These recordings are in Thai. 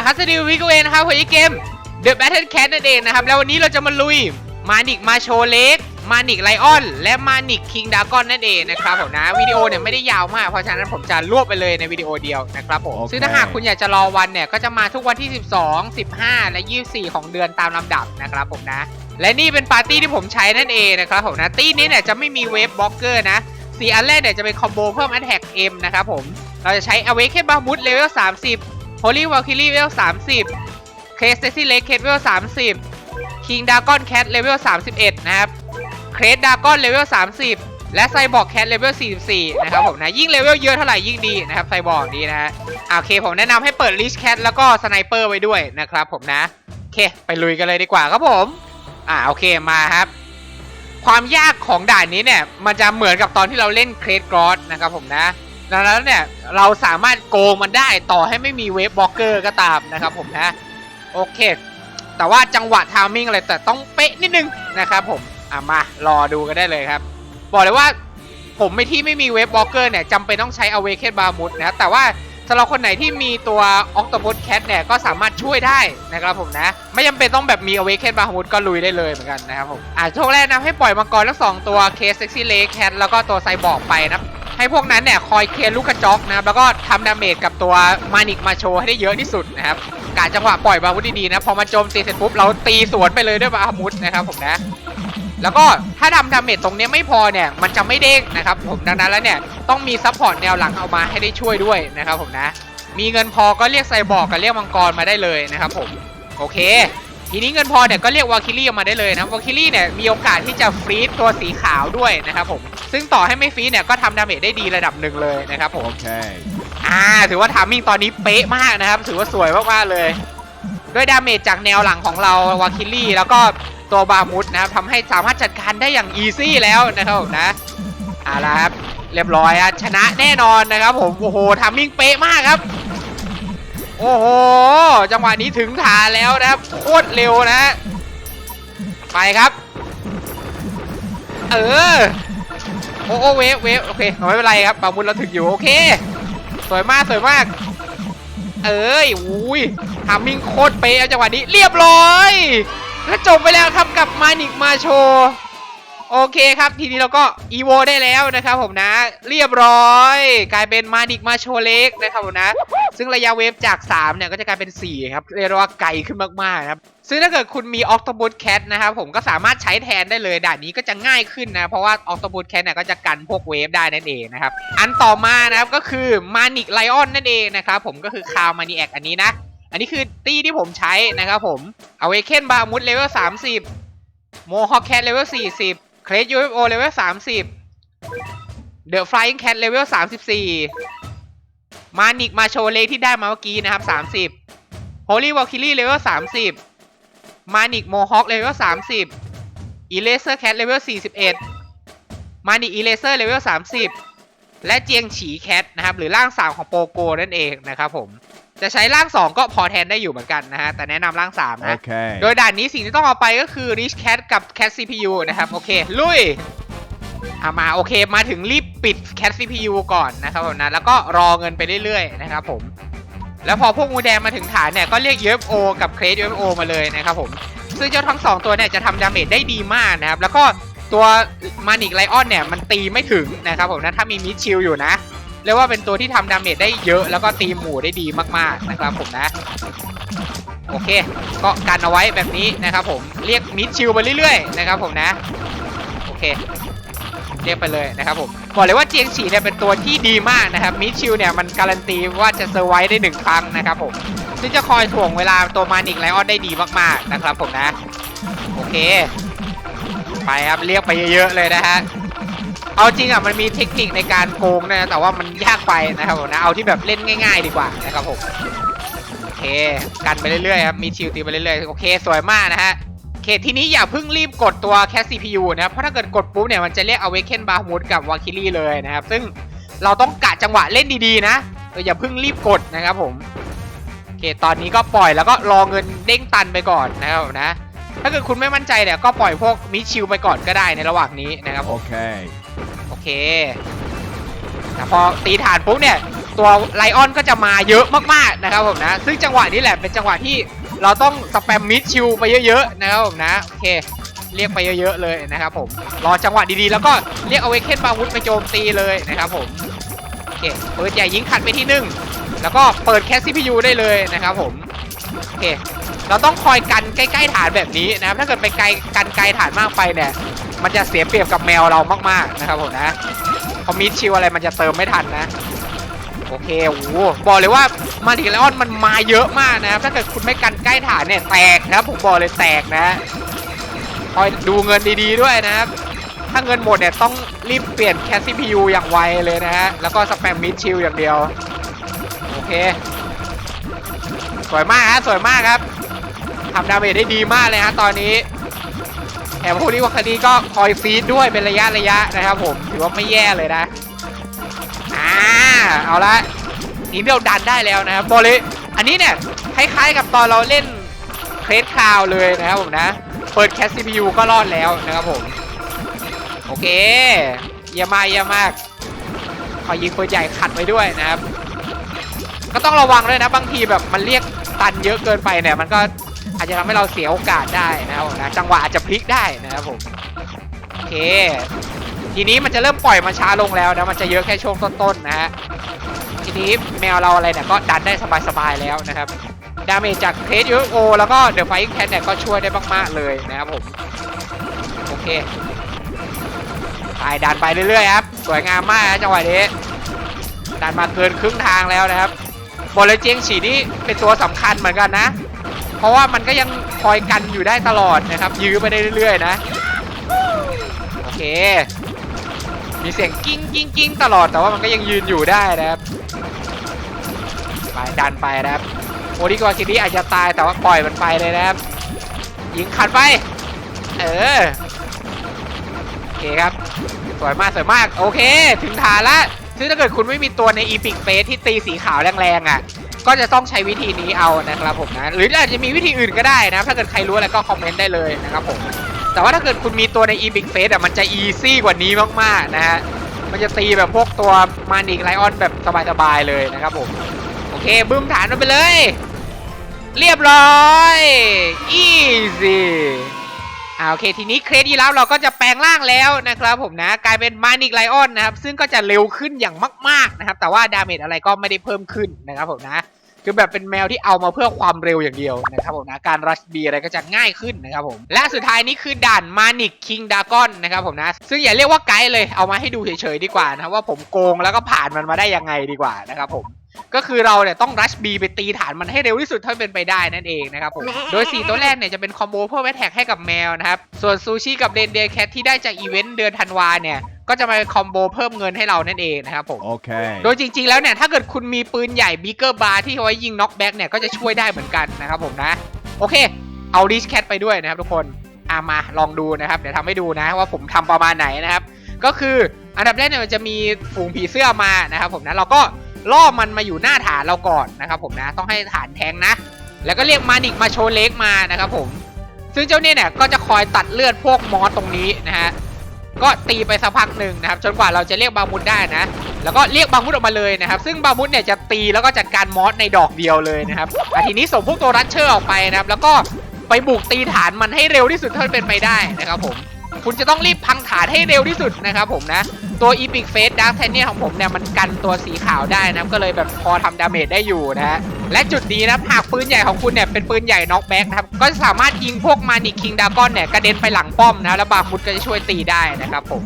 เคอะฮัสดิววิกเวนนะครับหัวใจเกม The Battle Cat นั่นเองนะครับ แล้ววันนี้เราจะมาลุย มานิกมาโชเล็กมานิกไลออน และมานิกคิงดากอนนั่นเองนะครับผมนะวิดีโอเนี่ยไม่ได้ยาวมาก เพราะฉะนั้นผมจะรวบไปเลยในวิดีโอเดียวนะครับผมโอเคซึ่งถ้าหากคุณอยากจะรอวันเนี่ย ก็จะมาทุกวันที่ 12 15 และ 24 ของเดือนตามลำดับนะครับผมนะ และนี่เป็นปาร์ตี้ที่ผมใช้นั่นเองนะครับผมนะ ตี้นี้เนี่ยจะไม่มีเวฟบล็อกเกอร์นะสีอันแรกเนี่ยจะเป็นคอมโบเพิ่ม Attack M นะครับผมเราจะใช้ Awaken b a h m u t Level 30 Holy Valkyrie Level 30 c r a z Stacy Lake Cat Level 30 King Dragon Cat Level 31นะครับ c r a z Dragon Level 30และ Cyborg Cat Level 44 นะครับผมนะ ยิ่งเลเวลเยอะเท่าไหร่ยิ่งดีนะครับ Cyborg นี้นะฮะโอเคผมแนะนำให้เปิด Leash Cat แล้วก็ Sniper ไว้ด้วยนะครับผมนะ โอเค ไปลุยกันเลยดีกว่าครับผม อ่าโอเคมาครับ ความยากของด่านนี้เนี่ย มันจะเหมือนกับตอนที่เราเล่นเครดกรอสนะครับผมนะ ดังนั้นเนี่ยเราสามารถโกงมันได้ต่อให้ไม่มีเวฟบล็อกเกอร์ก็ตามนะครับผมนะโอเค แต่ว่าจังหวะทามมิ่งอะไรแต่ต้องเป๊ะนิดนึงนะครับผมอะมารอดูกันได้เลยครับ บอกเลยว่าผมไม่ที่ไม่มีเวฟบล็อกเกอร์เนี่ยจำเป็นต้องใช้ Awaken b a r m u t นะแต่ว่าสำหรับคนไหนที่มีตัว Octopus Cat เนี่ยก็สามารถช่วยได้นะครับผมนะ ไม่จำเป็นต้องแบบมี Awaken b a r m u t ก็ลุยได้เลยเหมือนกันนะครับผมอะช่วงแรกนะให้ปล่อยมังกรทั้งสองตัว K Sexy Lake Cat แคสแล้วก็ตัวไซบอร์กไปนะ ให้พวกนั้นเนี่ยคอยเคลียร์ลูกกระจอกนะครับแล้วก็ทำดาเมจกับตัวมานิกมาโชให้ได้เยอะที่สุดนะครับการจังหวะปล่อยบาวุธดีๆนะพอมาโจมตีเสร็จปุ๊บเราตีสวนไปเลยด้วยบาวุธนะครับผมนะแล้วก็ถ้าทำดาเมจตรงนี้ไม่พอเนี่ยมันจะไม่เด้งนะครับผมดังนั้นแล้วเนี่ยต้องมีซัพพอร์ตแนวหลังเอามาให้ได้ช่วยด้วยนะครับผมนะ มีเงินพอก็เรียกไซบอร์กกับเรียกมังกรมาได้เลยนะครับผมโอเค ทีนี้เงินพอเนี่ยก็เรียกวาคิลี่ออกมาได้เลยนะวาคิลี่เนี่ยมีโอกาสที่จะฟรีดตัวสีขาวด้วยนะครับผมซึ่งต่อให้ไม่ฟรีดเนี่ยก็ทำดาเมจได้ดีระดับหนึ่งเลยนะครับผม Okay. อ่าถือว่าทามมิ่งตอนนี้เป๊ะมากนะครับ ถือว่าสวยมากๆเลยด้วยดาเมจจากแนวหลังของเราวาคิลี่แล้วก็ตัวบามุดนะครับทำให้สามารถจัดการได้อย่างอีซี่แล้วนะครับผมนะเอาละครับเรียบร้อยอะชนะแน่นอนนะครับผมโอ้โหทามมิ่งเป๊ะมากครับ โอ้โห จังหวะนี้ถึงฐานแล้วนะครับ โคตรเร็วนะ ไปครับ เออ โอ้โอเวฟเวฟโอเคไม่เป็นไรครับบามุดเราถึงอยู่ โอเค สวยมากสวยมาก เอ้ยอุ้ยทามิ่งโคตรเป๊ะจังหวะนี้เรียบร้อย และจบไปแล้วครับกับมานิกมาโช โอเคครับทีนี้เราก็อีโวได้แล้วนะครับผมนะ เรียบร้อย กลายเป็นมานิกมาโชเล็กนะครับผมนะ ซึ่งระยะเวฟจาก 3 เนี่ยก็จะกลายเป็น 4 ครับ เรียกได้ว่าไกลขึ้นมากๆครับ ซึ่งถ้าเกิดคุณมี Octopus Cat นะครับผมก็สามารถใช้แทนได้เลย ด่านนี้ก็จะง่ายขึ้นนะ เพราะว่า Octopus Cat เนี่ยก็จะกันพวกเวฟได้นั่นเองนะครับ อันต่อมานะครับก็คือ Manic Lion นั่นเองนะครับผมก็คือคาวมานิแอคอันนี้นะ อันนี้คือตี้ที่ผมใช้นะครับผม Awaken b a r m u t Level 30 Mohawk Cat Level 40 เคลส UFO เลเวลสามสิบเดอะฟลายิงแคทเลเวลสามสิบสี่มานิกมาโชเลที่ได้มาเมื่อกี้นะครับสามสิบโฮลี่วอลคิลี่เลเวลสามสิบมานิกโมฮอคเลเวลสามสิบอีเลเซอร์แคทเลเวลสี่สิบเอ็ดมานิกอีเลเซอร์เลเวลสามสิบและเจียงฉีแคทนะครับหรือร่างสาวของโปโกนั่นเองนะครับผม จะใช้ร่าง 2 ก็พอแทนได้อยู่เหมือนกันนะฮะ แต่แนะนำร่าง 3 นะ Okay. โดยด่านนี้สิ่งที่ต้องเอาไปก็คือ Rich Cat กับ Cat CPU นะครับ โอเค ลุยอะมาโอเคมาถึงรีบปิด Cat CPU ก่อนนะครับผมนะ แล้วก็รอเงินไปเรื่อยๆ นะครับผม แล้วพอพวกงูแดงมาถึงฐานเนี่ย ก็เรียก UFO กับเคร UFO มาเลยนะครับผม ซึ่งเจ้าทั้งสองตัวเนี่ยจะทำดาเมจได้ดีมากนะครับ แล้วก็ตัวมานิกไลออนเนี่ยมันตีไม่ถึงนะครับผมนะถ้ามีมิดชิลอยู่นะ เรียกว่าเป็นตัวที่ทำดาเมจได้เยอะแล้วก็ตีหมู่ได้ดีมากๆนะครับผมนะ โอเค ก็กันเอาไว้แบบนี้นะครับผมเรียกมิดชิลไปเรื่อยๆนะครับผมนะ โอเคเรียกไปเลยนะครับผมบอกเลยว่าเจียงฉีเนี่ยเป็นตัวที่ดีมากนะครับมิดชิลเนี่ยมันการันตีว่าจะเซอร์ไวส์ได้หนึ่งครั้งนะครับผมซึ่งจะคอยถ่วงเวลาตัวมานิกไลออนได้ดีมากๆนะครับผมนะ โอเค ไปครับเรียกไปเยอะๆเลยนะฮะ เอาจริงอะมันมีเทคนิคในการโกงนะ แต่ว่ามันยากไปนะครับผมนะเอาที่แบบเล่นง่าย ๆ ดีกว่านะครับผมโอเคกันไปเรื่อยๆครับมีชิลตีไปเรื่อยๆโอเคสวยมากนะฮะโอเคทีนี้อย่าเพิ่งรีบกดตัวแคส CPU นะครับเพราะถ้าเกิดกดปุ๊บเนี่ยมันจะเรียก Awaken b a h m u t กับ w a k i l i เลยนะครับ ซึ่งเราต้องกะจังหวะเล่นดีๆนะอย่าเพิ่งรีบกดนะครับผมโอเคตอนนี้ก็ปล่อยแล้วก็รอเงินเด้งตันไปก่อนนะครับผมนะถ้าเกิดคุณไม่มั่นใจเนี่ยก็ปล่อยพวกมิชิลไปก่อนก็ได้ในระหว่างนี้นะครับโอเค แต่พอตีฐานปุ๊บเนี่ย ตัวไลออนก็จะมาเยอะมากๆนะครับผมนะ ซึ่งจังหวะนี้แหละเป็นจังหวะที่เราต้องสแปมมิดชิลไปเยอะๆนะครับผมนะ โอเค เรียกไปเยอะๆเลยนะครับผม รอจังหวะดีๆ แล้วก็เรียกเอาไว้เคนบาวุธไปโจมตีเลยนะครับผม โอเค เปืนใหญ่ยิงขัดไปที่หนึ่งแล้วก็เปิดแคสซีพียูได้เลยนะครับผม โอเค เราต้องคอยกันใกล้ๆฐานแบบนี้นะครับ ถ้าเกิดไปไกลกันไกลฐานมากไปเนี่ย มันจะเสียเปรียบกับแมวเรามากๆนะครับผมนะคอมมิชชิวอะไรมันจะเติมไม่ทันนะ โอเคโอ้โหบอกเลยว่ามาดิไลออนมันมาเยอะมากนะครับถ้าเกิดคุณไม่กันใกล้ฐานเนี่ยแตกนะครับผมบอกเลยแตกนะคอยดูเงินดีๆด้วยนะครับถ้าเงินหมดเนี่ยต้องรีบเปลี่ยนแคสซีพียูอย่างไวเลยนะฮะแล้วก็สแปมมิดชิลอย่างเดียวโอเค สวยมากฮะสวยมากครับทำดาเมจได้ดีมากเลยฮะตอนนี้ แถมผู้นี้ว่าคดีก็คอยฟีดด้วยเป็นระยะระยะนะครับผมถือว่าไม่แย่เลยนะอ่าเอาละทีมเราดันได้แล้วนะครับบอกเลยอันนี้เนี่ยคล้ายๆกับตอนเราเล่นเครดคาวเลยนะครับผมนะ เปิดแคสซีพียูก็รอดแล้วนะครับผม โอเคเยี่ยมมากเยี่ยมมากขอยิงปืนใหญ่ขัดไว้ด้วยนะครับ ก็ต้องระวังด้วยนะบางทีแบบมันเรียกตันเยอะเกินไปเนี่ยมันก็ อาจจะทำให้เราเสียโอกาสได้นะครับผมนะจังหวะอาจจะพลิกได้นะครับผมโอเค ทีนี้มันจะเริ่มปล่อยมาช้าลงแล้วนะมันจะเยอะแค่ช่วงต้นๆนะฮะทีนี้แมวเราอะไรเนี่ยก็ดันได้สบายๆแล้วนะครับดาเมจจากเคสยูโอแล้วก็เดอะไฟแคทเนี่ยก็ช่วยได้มากๆเลยนะครับผมโอเคไปดันไปเรื่อยๆครับสวยงามมากนะจังหวะนี้ดันมาเกินครึ่งทางแล้วนะครับบอลเลเจียงฉีนี่เป็นตัวสำคัญเหมือนกันนะ เพราะว่ามันก็ยังคอยกันอยู่ได้ตลอดนะครับ ยื้อไปได้เรื่อยๆ นะ โอเค มีเสียงกิ้งกิ้งกิ้งตลอดแต่ว่ามันก็ยังยืนอยู่ได้นะครับไปดันไปนะครับโอดิกวาคิดีอาจจะตายแต่ว่าปล่อยมันไปเลยนะครับ ยิงขัดไป เออ โอเคครับ สวยมากสวยมาก โอเค ถึงฐานละ ซึ่งถ้าเกิดคุณไม่มีตัวในอีพิกเฟสที่ตีสีขาวแรงๆอะ ก็จะต้องใช้วิธีนี้เอานะครับผมนะ หรืออาจจะมีวิธีอื่นก็ได้นะ ถ้าเกิดใครรู้อะไรก็คอมเมนต์ได้เลยนะครับผม แต่ว่าถ้าเกิดคุณมีตัวใน Epic Face อะมันจะอีซี่กว่านี้มากๆนะฮะ มันจะตีแบบพวกตัวมานิกไลออนแบบสบายๆเลยนะครับผม โอเคบึ้มฐานมันไปเลย เรียบร้อย easy อ่าโอเคทีนี้เครดยีราฟเราก็จะแปลงร่างแล้วนะครับผมนะกลายเป็นมานิกไลออนนะครับซึ่งก็จะเร็วขึ้นอย่างมากๆนะครับแต่ว่าดาเมจอะไรก็ไม่ได้เพิ่มขึ้นนะครับผมนะคือแบบเป็นแมวที่เอามาเพื่อความเร็วอย่างเดียวนะครับผมนะการรัชบีอะไรก็จะง่ายขึ้นนะครับผมและสุดท้ายนี้คือด่านมานิกคิงดากอนนะครับผมนะซึ่งอย่าเรียกว่าไกด์เลยเอามาให้ดูเฉยๆดีกว่านะครับว่าผมโกงแล้วก็ผ่านมันมาได้ยังไงดีกว่านะครับผม ก็คือเราเนี่ยต้องรัชบีไปตีฐานมันให้เร็วที่สุดเท่าที่เป็นไปได้นั่นเองนะครับผมโดย 4 ตัวแรกเนี่ยจะเป็นคอมโบเพื่อแวทแท็กให้กับแมวนะครับ ส่วนซูชิกับเดนเดย์แคทที่ได้จากอีเวนต์เดือนธันวาเนี่ยก็จะมาคอมโบเพิ่มเงินให้เรานั่นเองนะครับผม Okay. โดยจริงๆ แล้วเนี่ย ถ้าเกิดคุณมีปืนใหญ่บิ๊กเกอร์บาร์ที่เอาไว้ยิงน็อกแบ็กเนี่ย ก็จะช่วยได้เหมือนกันนะครับผมนะ โอเค เอาดิชแคทไปด้วยนะครับทุกคนอามาลองดูนะครับ เดี๋ยวทำให้ดูนะว่าผมทำประมาณไหนนะครับ ก็คืออันดับแรกเนี่ยมันจะมีฝูงผีเสื้อมานะครับผมนะเราก็ ล่อมันมาอยู่หน้าฐานเราก่อนนะครับผมนะต้องให้ฐานแทงนะ แล้วก็เรียกมานิกมาโชว์เล็กมานะครับผมซึ่งเจ้าเนี่ยเนี่ยก็จะคอยตัดเลือดพวกมอสตรงนี้นะฮะก็ตีไปสักพักหนึ่งนะครับจนกว่าเราจะเรียกบามุดได้นะ แล้วก็เรียกบามุดออกมาเลยนะครับ ซึ่งบามุดเนี่ยจะตีแล้วก็จัดการมอสในดอกเดียวเลยนะครับอะทีนี้ส่งพวกตัวรัชเชอร์ออกไปนะครับ แล้วก็ไปบุกตีฐานมันให้เร็วที่สุดเท่าที่เป็นไปได้นะครับผมคุณจะต้องรีบพังฐานให้เร็วที่สุดนะครับผมนะ ตัว Epic Face Dark t a n เนี่ยของผมเนี่ยมันกันตัวสีขาวได้นะก็เลยแบบพอทำดาเมจได้อยู่นะฮะและจุดนี้นะหากปืนใหญ่ของคุณเนี่ยเป็นปืนใหญ่น็อกแบ็กนะครับก็สามารถยิงพวกมานิคิงดากอนเนี่ยกระเด็นไปหลังป้อมนะแล้วบามุดก็จะช่วยตีได้นะครับผม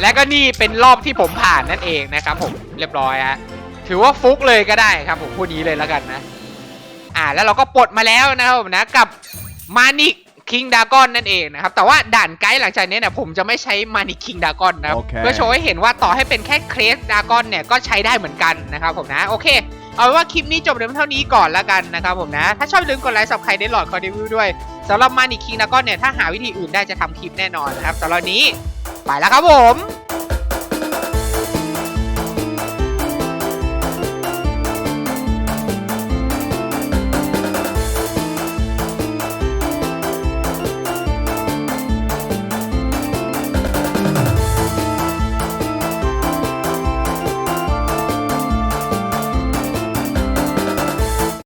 และก็นี่เป็นรอบที่ผมผ่านนั่นเองนะครับผมเรียบร้อยฮะถือว่าฟุกเลยก็ได้ครับผมพูดนี้เลยแล้วกันนะ อ่าแล้วเราก็ปลดมาแล้วนะครับผมนะกับมานิ คิงดากอนนั่นเองนะครับ แต่ว่าด่านไกด์หลังจากนี้เนี่ยผมจะไม่ใช้มานิคิงดากอนนะครับโอเคเพื่อโชว์ให้เห็นว่าต่อให้เป็นแค่เครสดากอนเนี่ยก็ใช้ได้เหมือนกันนะครับผมนะ โอเค เอาเป็นว่าคลิปนี้จบเพียงเท่านี้ก่อนแล้วกันนะครับผมนะ ถ้าชอบอย่าลืมกดไลค์สับใครได้หลอดคอรีวิวด้วยสำหรับมานิคิงดากอนเนี่ยถ้าหาวิธีอื่นได้จะทำคลิปแน่นอนนะครับสำหรับวันนี้ ไปแล้วครับผม